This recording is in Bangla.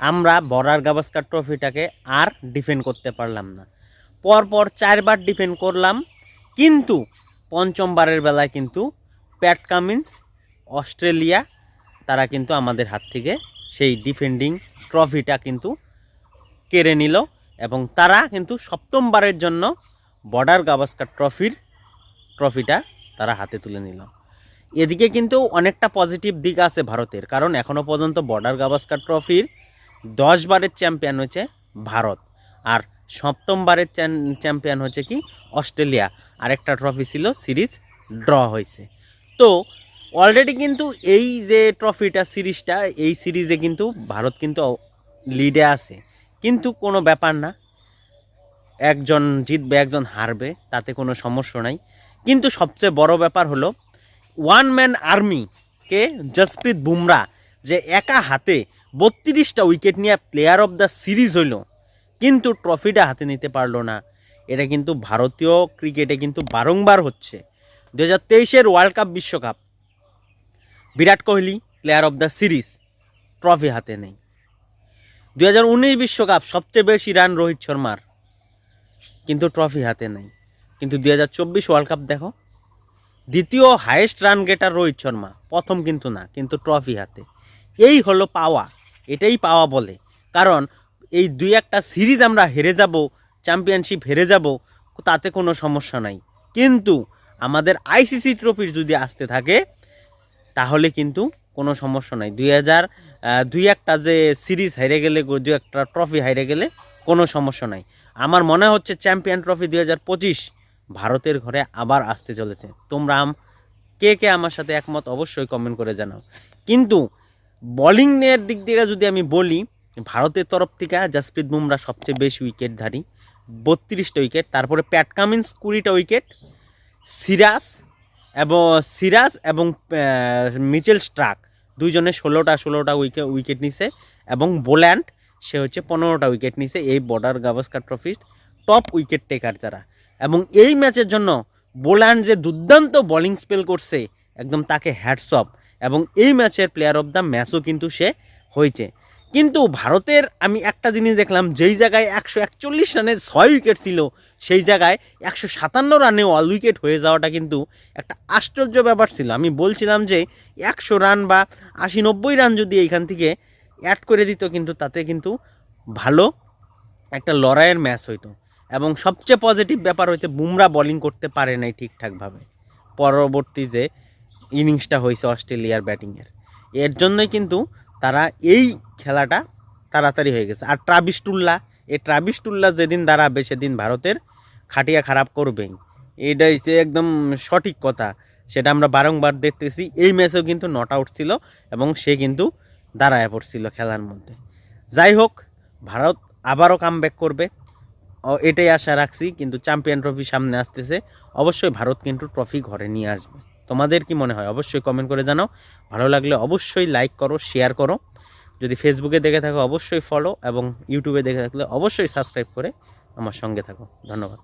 আমরা বর্ডার গাভাস্কার ট্রফিটাকে আর ডিফেন্ড করতে পারলাম না। পরপর চারবার ডিফেন্ড করলাম, কিন্তু পঞ্চমবারের বেলায় কিন্তু প্যাট কামিন্স, অস্ট্রেলিয়া, তারা কিন্তু আমাদের হাত থেকে সেই ডিফেন্ডিং ট্রফিটা কিন্তু কেড়ে নিল এবং তারা কিন্তু সপ্তমবারের জন্য বর্ডার গাভাস্কার ট্রফির ট্রফিটা তারা হাতে তুলে নিল। এদিকে কিন্তু অনেকটা পজিটিভ দিক আছে ভারতের, কারণ এখনও পর্যন্ত বর্ডার গাভাস্কার ট্রফির দশ বারের চ্যাম্পিয়ন হচ্ছে ভারত। আর সপ্তমবারের চ্যাম্পিয়ন হচ্ছে কি? অস্ট্রেলিয়া। আর একটা ট্রফি ছিল, সিরিজ ড্র হয়েছে। তো অলরেডি কিন্তু এই যে ট্রফিটা সিরিজটা, এই সিরিজে কিন্তু ভারত কিন্তু লিডে আছে। কিন্তু কোনো ব্যাপার না। একজন জিতবে, একজন হারবে, তাতে কোনো সমস্যা নাই। কিন্তু সবচেয়ে বড় ব্যাপার হলো ওয়ান ম্যান আর্মিকে জসপ্রীত বুমরা যে একা হাতে বত্রিশটা উইকেট নিয়ে প্লেয়ার অফ দ্য সিরিজ হইল। কিন্তু ট্রফিটা হাতে নিতে পারল না। এটা কিন্তু ভারতীয় ক্রিকেটে কিন্তু বারংবার হচ্ছে। দু হাজার তেইশের ওয়ার্ল্ড কাপ বিশ্বকাপ। Virat Kohli player of the series trophy হাতে নেই। দু হাজার উনিশ বিশ্বকাপ, সবচেয়ে বেশি রান রোহিত শর্মার। কিন্তু ট্রফি হাতে নেই। কিন্তু দু হাজার চব্বিশ ওয়ার্ল্ড কাপ দেখো। দ্বিতীয় highest run getter Rohit Sharma. প্রথম কিন্তু না, কিন্তু ট্রফি হাতে। এই হলো পাওয়া এটাই পাওয়া বলে। কারণ এই দুই একটা সিরিজ আমরা হেরে যাব চ্যাম্পিয়নশিপ হেরে যাব, তাতে কোনো সমস্যা নাই। কিন্তু আমাদের আইসিসি ট্রফির যদি আসতে থাকে, তাহলে কিন্তু কোনো সমস্যা নাই। দুই হাজার দুই একটা যে সিরিজ হেরে গেলে, দুই একটা ট্রফি হেরে গেলে কোনো সমস্যা নাই। আমার মনে হচ্ছে চ্যাম্পিয়ন ট্রফি দুই হাজার পঁচিশ ভারতের ঘরে আবার আসতে চলেছে। তোমরা কে কে আমার সাথে একমত অবশ্যই কমেন্ট করে জানাও। কিন্তু বোলিংয়ের দিক থেকে যদি আমি বলি, ভারতের তরফ থেকে জাসপ্রীত বুমরা সবচেয়ে বেশি উইকেটধারী। বত্রিশটা উইকেট, তারপরে প্যাট কামিন্স কুড়িটা উইকেট, সিরাজ এবং সিরাজ এবং মিচেল স্ট্রাক দুইজনে ষোলোটা ষোলোটা উইকেট উইকেট নিছে এবং বোল্যান্ড, সে হচ্ছে পনেরোটা উইকেট নিছে এই বর্ডার গাভাস্কার ট্রফির টপ উইকেট টেকার যারা। এবং এই ম্যাচের জন্য বোল্যান্ড যে দুর্দান্ত বোলিং স্পেল করছে, একদম তাকে হ্যাটসঅপ এবং এই ম্যাচের প্লেয়ার অফ দ্য ম্যাচও কিন্তু সে হয়েছে। কিন্তু ভারতের আমি একটা জিনিস দেখলাম, যেই জায়গায় একশো একচল্লিশ রানে ছয় উইকেট ছিল, সেই জায়গায় একশো সাতান্ন রানে অল উইকেট হয়ে যাওয়াটা কিন্তু একটা আশ্চর্য ব্যাপার ছিল। আমি বলছিলাম যে একশো রান বা আশি নব্বই রান যদি এইখান থেকে অ্যাড করে দিত কিন্তু তাতে কিন্তু ভালো একটা লড়াইয়ের ম্যাচ হইতো। এবং সবচেয়ে পজিটিভ ব্যাপার হচ্ছে বুমরা বোলিং করতে পারে নাই ঠিকঠাকভাবে। পরবর্তী যে ইনিংসটা হয়েছে অস্ট্রেলিয়ার ব্যাটিংয়ের। এর জন্যই কিন্তু তারা এই খেলাটা তাড়াতাড়ি হয়ে গেছে। আর ট্রাভিস টুল্লা, এই ট্রাভিস টুল্লা যেদিন দাঁড়াবে সেদিন ভারতের খাটিয়া খারাপ করবেই। এইটাই হচ্ছে একদম সঠিক কথা। সেটা আমরা বারংবার দেখতেছি। এই ম্যাচেও কিন্তু নট আউট ছিল এবং সে কিন্তু দাঁড়ায় পড়ছিল খেলার মধ্যে। যাই হোক, ভারত আবারও কাম করবে। এটাই আশা রাখছি। কিন্তু চ্যাম্পিয়ন ট্রফি সামনে আসতেছে। অবশ্যই ভারত কিন্তু ট্রফি ঘরে নিয়ে আসবে। তোমাদের কি মনে হয়? অবশ্যই কমেন্ট করে জানাও। ভালো লাগলে অবশ্যই লাইক করো শেয়ার করো। যদি ফেসবুকে দেখে থাকো, অবশ্যই ফলো এবং ইউটিউবে দেখে থাকলে অবশ্যই সাবস্ক্রাইব করে আমার সঙ্গে থাকো। ধন্যবাদ।